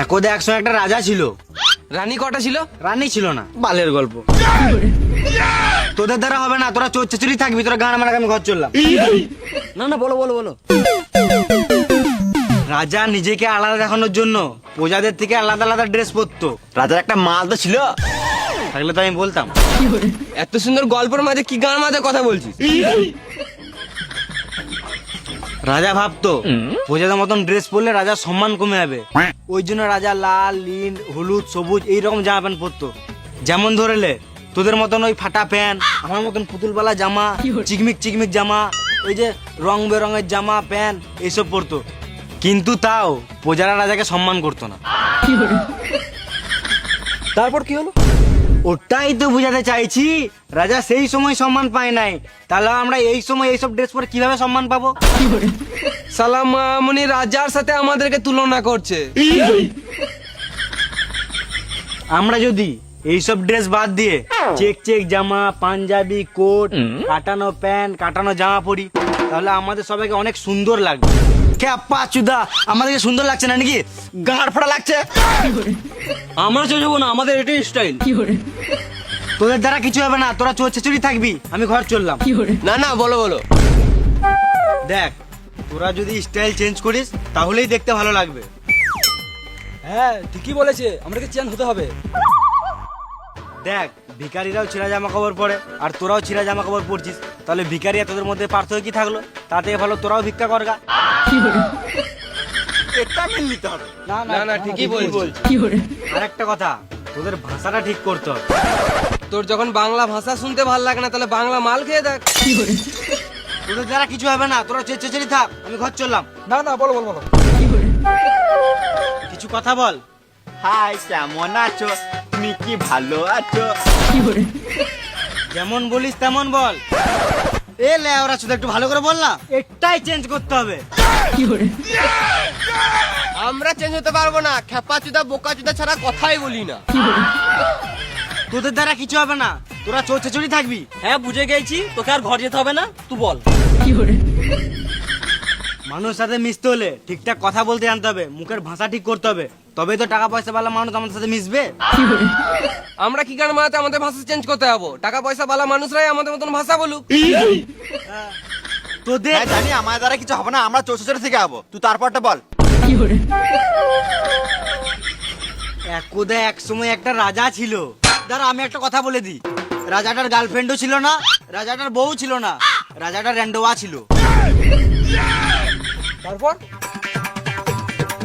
একদে একসময় একটা রাজা ছিল। রানী কটা ছিল? রানী ছিল না। বালের গল্প। তোদের দ্বারা হবে না তোরা চোর থাকবি তোরা গান মারা আমি ঘর চললাম। না না বলো বলো বলো। রাজা নিজেকে আলাদা দেখানোর জন্য প্রজাদের থেকে আলাদা আলাদা ড্রেস পরতো। রাজার একটা মাল তো ছিল। থাকলে তো আমি বলতাম। এত সুন্দর গল্পের মাঝে কি গান মাঝে কথা বলছিস? রাজা ভাবতো প্রজাদের মতন ড্রেস পরলে রাজার সম্মান কমে যাবে। ওই জন্য রাজা লাল নীল হলুদ সবুজ এইরকম জামা প্যান্ট পরতো। যেমন ধরেলে তোদের মতন ওই ফাটা প্যান্ট আমার মতন পুতুলবালা জামা চিকমিক চিকমিক জামা ওই যে রং বেরঙের জামা প্যান্ট এইসব পরতো। কিন্তু তাও প্রজারা রাজাকে সম্মান করতো না। তারপর কি হলো? ওটাই তো বুঝাতে চাইছি। রাজা সেই সময় সম্মান পায় নাই। তাহলে আমরা এই সময় এইসব ড্রেস পরে কীভাবে সম্মান পাবো? সালাম মামনি রাজার সাথে আমাদেরকে তুলনা করছে। আমরা যদি এইসব ড্রেস বাদ দিয়ে চেক চেক জামা পাঞ্জাবি কোট কাটানো প্যান্ট কাটানো জামা পরি তাহলে আমাদের সবাইকে অনেক সুন্দর লাগবে। ক্যাপা চুদা আমাদেরকে সুন্দর লাগছে না নাকি? গাঁড় ফাড়া লাগছে। আমরা চলে যাব না আমাদের এটাই স্টাইল তোদের দ্বারা কিছু হবে না তোরা চোর চেচুরি থাকবি আমি ঘর চললাম। না না বলো বলো। দেখ তোরা যদি স্টাইল চেঞ্জ করিস তাহলেই দেখতে ভালো লাগবে। হ্যাঁ ঠিকই বলেছে আমাদেরকে চেঞ্জ হতে হবে। দেখ ভিকারিরাও ছিঁড়া জামা কাপড় পরে আর তোরাও ছিঁড়া জামা কাপড় পরছিস তাহলে আর তোদের মধ্যে পার্থক্য কি থাকল? তাতে ভালো তোরাও ভিক্ষা করগা এটা মেনে নিতে হবে? না না না ঠিকই বলছিস আর একটা কথা তোদের ভাষাটা ঠিক করতে হবে। তোর যখন বাংলা ভাষা শুনতে ভালো লাগে না তাহলে বাংলা মাল খেয়ে দেখ। তোদের দ্বারা কিছু হবে না তোরা চেঁচেচেরি থাক আমি ঘর চললাম। না না বলো বলো বলো। কিছু কথা বল। হাই কেমন আছো? তুমি কি ভালো আছো? যেমন বলিস তেমন বল। এ লেওরা শুধু একটু ভালো করে বল না। এটাই চেঞ্জ করতে হবে। আমরা চেঞ্জ হতে পারব না। খেপা চুদা বোকা চুদা ছাড়া কথাই বলি না। তোদের দ্বারা কিছু হবে না। তোরা চোর চেচুরি থাকবি। হ্যাঁ বুঝে গেছি। তোকে আর ঘর যেতে হবে না। তুই বল। মানুষের সাথে মিশতে হলে ঠিকঠাক কথা বলতে জানতে হবে মুখের ভাষা ঠিক করতে হবে। তবেই তো টাকা পয়সা বালা মানুষ আমাদের সাথে মিশবে। আমরা কি গান মারাতে আমাদের ভাষা চেঞ্জ করতে যাব? টাকা পয়সা বালা মানুষরাই আমাদের মতন ভাষা বলুক। তোদের হ্যাঁ জানি আমার দ্বারা কিছু হবে না আমরা চৌষট্টি থেকে যাব। তুই তারপরটা বল। একদা এক সময় একটা রাজা ছিল। দাঁড়া আমি একটা কথা বলে দিই। রাজাটার গার্লফ্রেন্ডও ছিল না রাজাটার বউ ছিল না রাজাটার র্যান্ডোয়া ছিল। তারপর?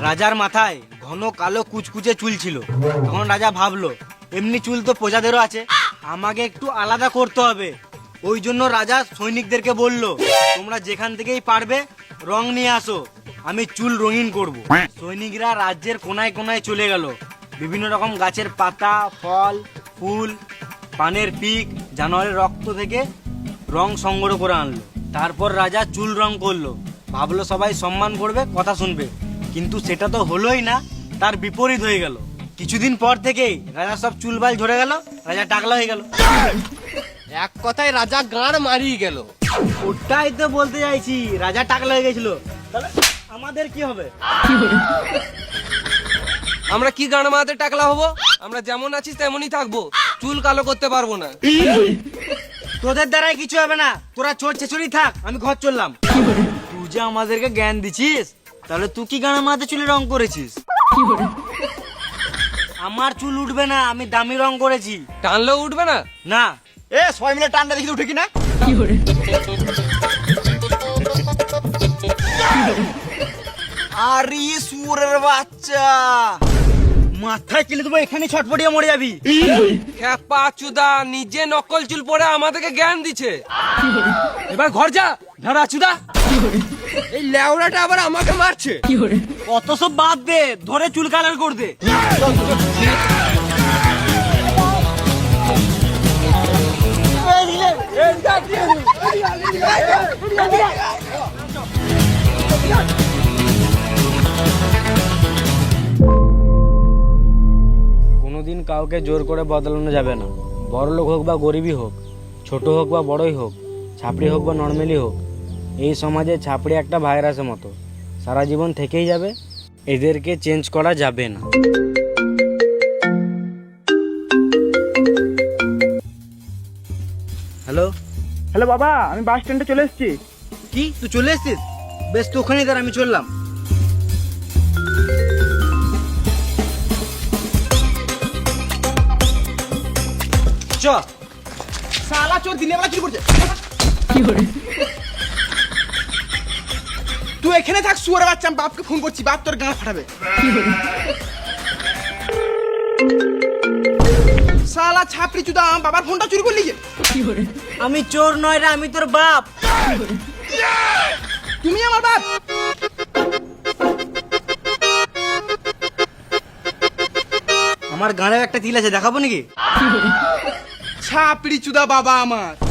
রাজার মাথায় ঘন কালো কুচকুচে চুল ছিল। তখন রাজা ভাবলো এমনি চুল তো প্রজাদেরও আছে আমাকে একটু আলাদা করতে হবে। ওই জন্য রাজা সৈনিকদেরকে বলল তোমরা যেখান থেকেই পারবে রং নিয়ে আসো আমি চুল রঙিন করব। সৈনিকরা রাজ্যের কোনায় কোনায় চলে গেল। বিভিন্ন রকম গাছের পাতা ফল ফুল পানের পিক জানোয়ারের রক্ত থেকে রং সংগ্রহ করে আনলো। তারপর রাজা চুল রং করল। ভাবলো সবাই সম্মান করবে কথা শুনবে। কিন্তু সেটা তো হলোই না তার বিপরীত হয়ে গেল। কিছুদিন পর থেকেই রাজা সব চুলবাল ঝরে গেল রাজা টাকলা হয়ে গেল। এক কথায় রাজা গাঁড় মারিয়ে গেল। ওটাই তো বলতে চাইছি রাজা টাকলা হয়ে গেছিল। তাহলে আমাদের কি হবে? আমরা কি গান মারাতে টাকলা হব? আমরা যেমন আছি তেমনই থাকব। চুল কালো করতে পারব না। তোদের দ্বারাই কিছু হবে না। তোরা চোর চেচুরি থাক আমি ঘর চললাম। তুই যে আমাদেরকে জ্ঞান দিছিস তাহলে তুই কি গানা মাথায় চুলে রং করেছিস? আমার চুল উঠবে না আমি দামি রং করেছি। টানলেও উঠবে না? না। এ সবাই মিলে টান্ডা দেখি উঠে কিনা? আরে সুরের বাচ্চা। মাথায় কিলে দেবো এখানে ছটপটিয়ে মরে যাবি খেপা চুদা নিজে নকল চুল পরে আমাদেরকে জ্ঞান দিচ্ছে এবার ঘর যা ভেড়া চুদা এই লেওড়াটা আবার আমাকে মারছে অত সব বাদ দে ধরে চুল কালার কর দে কোনোদিন কাউকে জোর করে বদলানো যাবে না। বড় লোক হোক বা গরিবই হোক ছোট হোক বা বড়ই হোক ছাপড়ি হোক বা নর্মালি হোক এই সমাজে ছাপড়ি একটা ভাইরাসের মতো। সারা জীবন থেকেই যাবে এদেরকে চেঞ্জ করা যাবে না। হ্যালো হ্যালো বাবা আমি বাস স্ট্যান্ডে চলে এসেছি। কি? তুই চলে এসছিস? বেশ তো ওখানেই দাঁড়া আমি চললাম। চ সালা চোর দিনে বেলা কি করছে তুই এখানে থাক শুয়ারে বাচ্চা আমি বাপকে ফোন করছি বাপ তোর গাঁ ফাটাবে। সালা ছাপড়ি চুদা আমার বাবার ফোনটা চুরি করলি যে। আমি চোর নয় রে আমি তোর বাপ। তুমি আমার বাপ। আমার গাঁড়েও একটা তিল আছে দেখাবো নাকি? ছাপড়ি চুদা বাবা আমার।